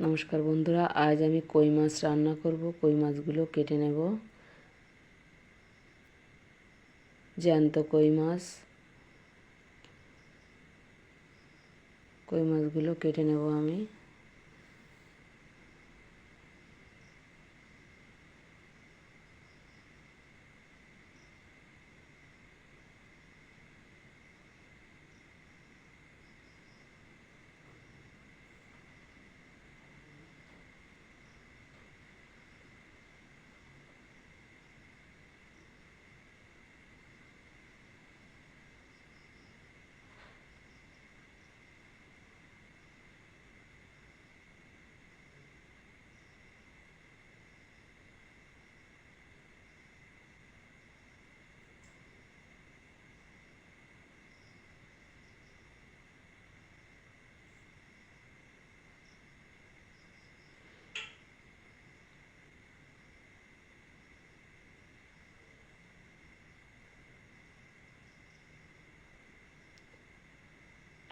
নমস্কার বন্ধুরা, আজ আমি কই মাছ রান্না করব, কই মাছগুলো কেটে নেব। জ্যান্ত কই মাছ। কই মাছগুলো কেটে নেব আমি।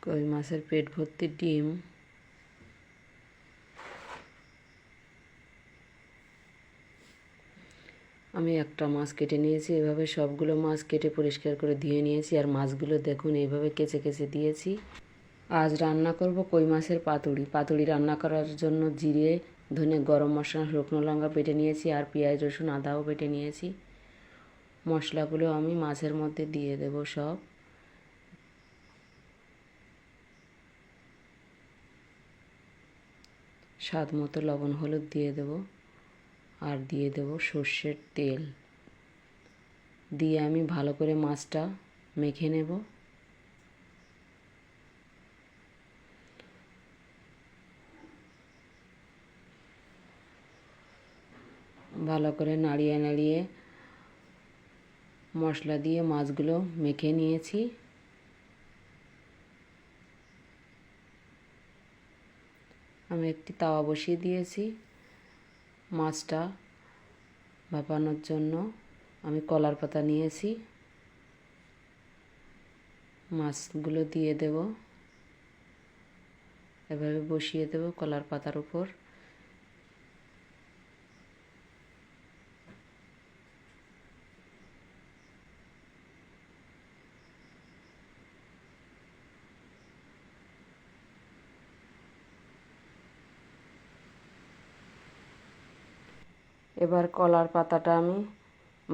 কই মাছের পেট ভর্তি ডিম। আমি একটা মাছ কেটে নিয়েছি, এভাবে সবগুলো মাছ কেটে পরিষ্কার করে ধুয়ে নিয়েছি, আর মাছগুলো দেখুন এইভাবে কেচে কেচে দিয়েছি। আজ রান্না করব কই মাছের পাতুড়ি। পাতুড়ি রান্না করার জন্য জিরে, ধনে গরম মশলা, শুকনো লঙ্কা বেটে নিয়েছি, আর পেঁয়াজ, রসুন, আদাও বেটে নিয়েছি। মশলাগুলো আমি মাছের মধ্যে দিয়ে দেব সব। স্বাদ মতো লবণ, হলুদ দিয়ে দেব আর দিয়ে দেব সর্ষের তেল। দিয়ে আমি ভালো করে মাছটা মেখে নেব। ভালো করে নাড়িয়ে নাড়িয়ে মশলা দিয়ে মাছগুলো মেখে নিয়েছি। আমি একটি তাওয়া বসিয়ে দিয়েছি। মাছটা ভাপানোর জন্য আমি কলার পাতা নিয়েছি। মাছগুলো দিয়ে দেব। এভাবে বসিয়ে দেব কলার পাতার উপর। এবার কলার পাতাটা আমি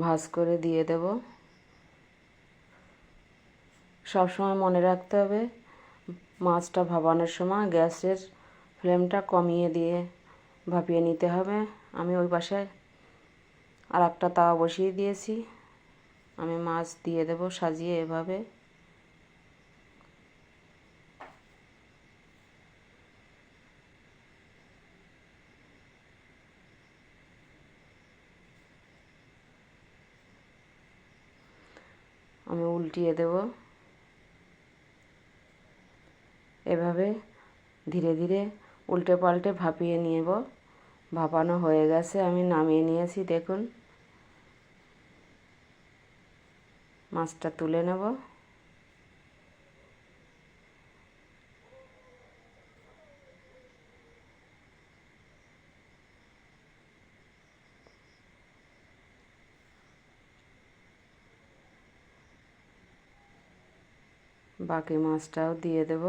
ভাজ করে দিয়ে দেব। সবসময় মনে রাখতে হবে, মাছটা ভাবানোর সময় গ্যাসের ফ্লেমটা কমিয়ে দিয়ে ভাপিয়ে নিতে হবে। আমি ওই পাশে আর একটা তাওয়া বসিয়ে দিয়েছি। আমি মাছ দিয়ে দেব সাজিয়ে এভাবে। আমি উল্টিয়ে দেব। এভাবে ধীরে ধীরে উল্টে পাল্টে ভাপিয়ে নিয়েব ভাপানো হয়ে গেছে, আমি নামিয়ে নিয়েছি, দেখুন। মাছটা তুলে নেব। বাকি মাছটাও দিয়ে দেব।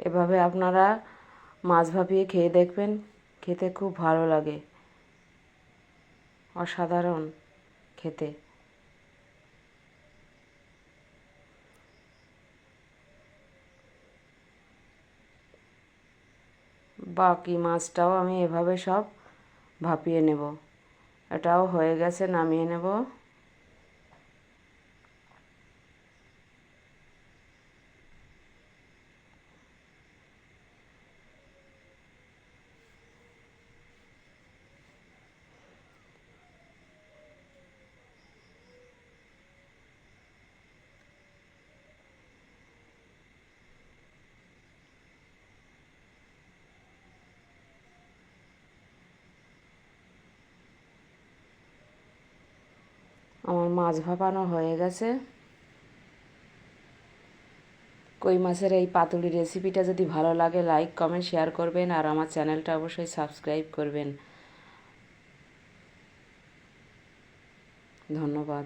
এভাবে আপনারা মাছ ভাপিয়ে খেয়ে দেখবেন, খেতে খুব ভালো লাগে। অসাধারণ খেতে। বাকি মাছটাও আমি এভাবে সব ভাপিয়ে নেব। এটাও হয়ে গেছে নামিয়ে নেব। আমার মাছ ভাপানো হয়ে গেছে। কই মাছের এই পাতুলি রেসিপিটা যদি ভালো লাগে লাইক কমেন্ট শেয়ার করবেন আর আমার চ্যানেলটা অবশ্যই সাবস্ক্রাইব করবেন। ধন্যবাদ।